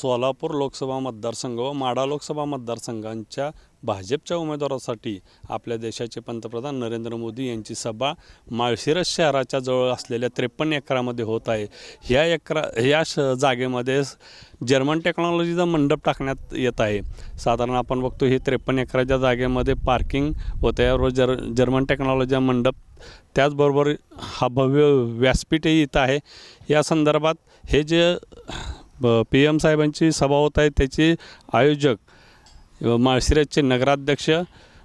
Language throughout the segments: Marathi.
सोलापूर लोकसभा मतदारसंघ व माडा लोकसभा मतदारसंघांच्या भाजपच्या उमेदवारासाठी आपल्या देशाचे पंतप्रधान नरेंद्र मोदी यांची सभा माळशिरस शहराच्या जवळ असलेल्या त्रेपन्न एकरामध्ये होत आहे. ह्या एकरा ह्या श जागेमध्ये जर्मन टेक्नॉलॉजीचा मंडप टाकण्यात येत आहे. साधारण आपण बघतो हे त्रेपन्न एकराच्या जागेमध्ये पार्किंग होतं व जर जर्मन टेक्नॉलॉजीचा मंडप त्याचबरोबर हा भव्य व्यासपीठही इथं आहे. या संदर्भात हे जे पी एम साहेबांची सभा होत आहे त्याचे आयोजक माळशिराजचे माळशिरसचे नगराध्यक्ष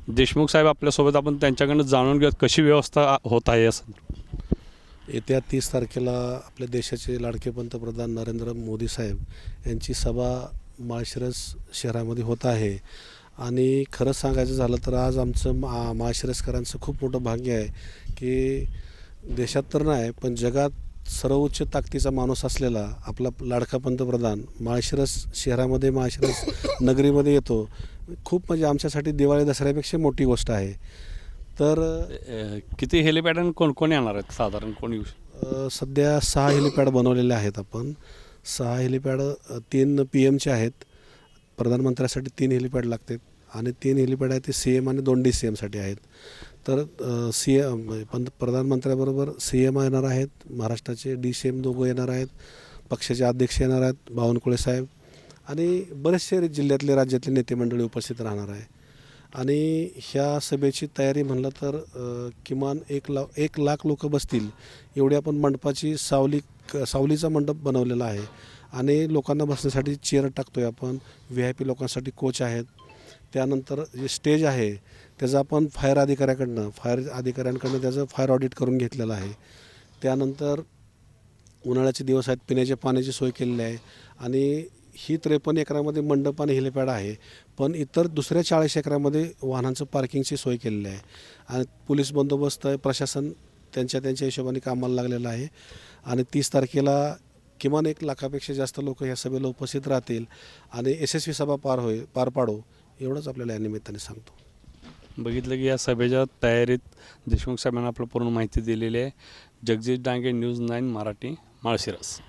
देशमुख साहेब आपल्यासोबत आपण त्यांच्याकडनं जाणून घेऊयात कशी व्यवस्था होत आहे या येत्या तीस तारखेला आपल्या देशाचे लाडके पंतप्रधान नरेंद्र मोदी साहेब यांची सभा माळशिरस शहरामध्ये होत आहे. आणि खरं सांगायचं झालं तर आज आमचं मा माळशिरसकरांचं खूप मोठं भाग्य आहे की देशात तर नाही पण जगात सर्वोच्च ताकदीचा माणूस असलेला आपला लाडका पंतप्रधान माळशिरस शहरामध्ये माळशिरस नगरीमध्ये येतो खूप म्हणजे आमच्यासाठी दिवाळी दसऱ्यापेक्षा मोठी गोष्ट आहे. तर अ, किती हेलिपॅड आणि कोण कोण येणार आहेत? साधारण कोण येऊ शक- अ, सध्या सहा हेलिपॅड बनवलेले आहेत आपण. सहा हेलिपॅड अ, तीन पी एमचे आहेत. प्रधानमंत्र्यासाठी तीन हेलिपॅड लागतात. आणि तीन हेलिपॅड आहेत ते सी एम आणि दोन डी सी एमसाठी आहेत. तर सी एम म्हणजे पंत प्रधानमंत्र्याबरोबर सी एम येणार आहेत महाराष्ट्राचे डी सी एम दोघं येणार आहेत पक्षाचे अध्यक्ष येणार आहेत बावनकुळे साहेब. आणि बरेचसे जिल्ह्यातले राज्यातले नेते मंडळी उपस्थित राहणार आहे. आणि ह्या सभेची तयारी म्हणलं तर किमान एक ला एक लाख लोक बसतील एवढी आपण मंडपाची सावली क- सावलीचा मंडप बनवलेला आहे. आणि लोकांना बसण्यासाठी चेअर टाकतो आहे आपण व्ही आय पी लोकांसाठी कोच आहेत. त्यानंतर जे स्टेज आहे त्याचं आपण फायर अधिकाऱ्याकडनं फायर अधिकाऱ्यांकडनं त्याचं फायर ऑडिट करून घेतलेलं आहे. त्यानंतर उन्हाळ्याचे दिवस आहेत पिण्याच्या पाण्याची सोय केलेली आहे आणि ही त्रेपन्न एकरामध्ये मंडप आणि हेलिपॅड आहे पण इतर दुसऱ्या चाळीस एकरामध्ये वाहनांचं पार्किंगची सोय केलेली आहे. आणि पोलीस बंदोबस्त आहे प्रशासन त्यांच्या त्यांच्या हिशोबाने कामाला लागलेलं आहे. आणि तीस तारखेला किमान एक लाखापेक्षा जास्त लोक ह्या सभेला उपस्थित राहतील आणि यशस्वी सभा पार होईल पार पाडो. एवढंच आपल्याला या निमित्ताने सांगतो. बघितलं की या सभेच्या तयारीत देशमुख साहेबांना आपलं पूर्ण माहिती दिलेली आहे. Jagdish Dange news nine Marathi Malshiras.